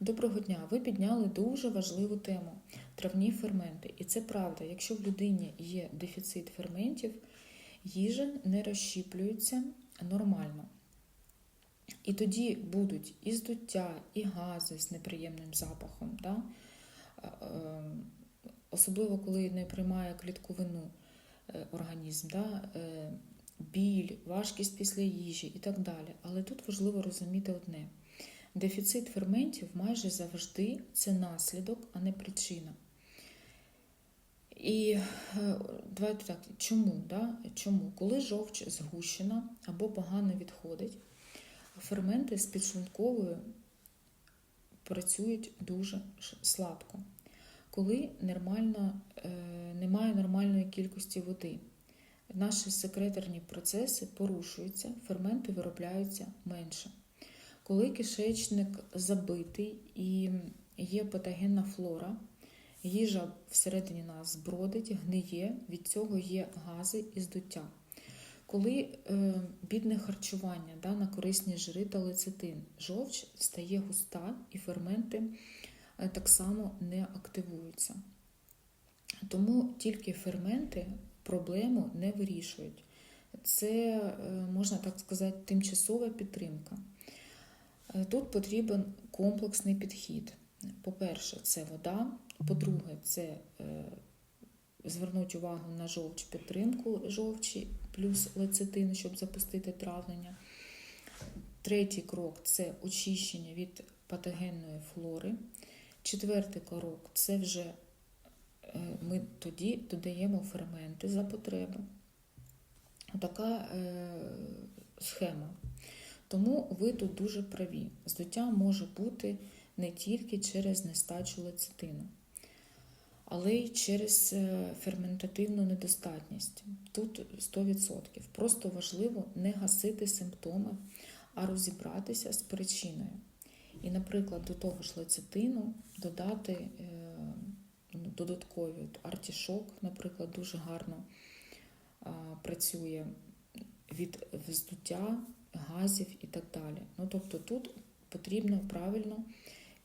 Доброго дня! Ви підняли дуже важливу тему травні ферменти. І це правда, якщо в людині є дефіцит ферментів, їжа не розщіплюється нормально. І тоді будуть і здуття, і гази з неприємним запахом. Да? Е, е, Особливо, коли не приймає клітковину е, організм, да? е, біль, важкість після їжі і так далі. Але тут важливо розуміти одне. Дефіцит ферментів майже завжди це наслідок, а не причина. І е, давайте так, чому? Да? Чому? Коли жовч згущена або погано відходить, ферменти з підшлунковою працюють дуже слабко. Коли нормально, е, немає нормальної кількості води, наші секреторні процеси порушуються, ферменти виробляються менше. Коли кишечник забитий і є патогенна флора, їжа всередині нас бродить, гниє, від цього є гази і здуття. Коли е, бідне харчування да, на корисні жири та лецитин, жовч стає густа і ферменти е, так само не активуються. Тому тільки ферменти проблему не вирішують. Це, е, можна так сказати, тимчасова підтримка. Е, Тут потрібен комплексний підхід. По-перше, це вода. По-друге, це е, звернути увагу на жовч, підтримку жовчі, плюс лецитин, щоб запустити травлення. Третій крок це очищення від патогенної флори. Четвертий крок це вже е, ми тоді додаємо ферменти за потреби. Така схема. Тому ви тут дуже праві. Здуття може бути не тільки через нестачу лецитину, але й через е, ферментативну недостатність. Тут 100%. Просто важливо не гасити симптоми, а розібратися з причиною. І, наприклад, до того ж лецитину додати е, ну, додаткові артішок, наприклад, дуже гарно працює від вздуття, газів і так далі. Ну, тобто тут потрібно правильно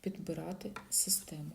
підбирати систему.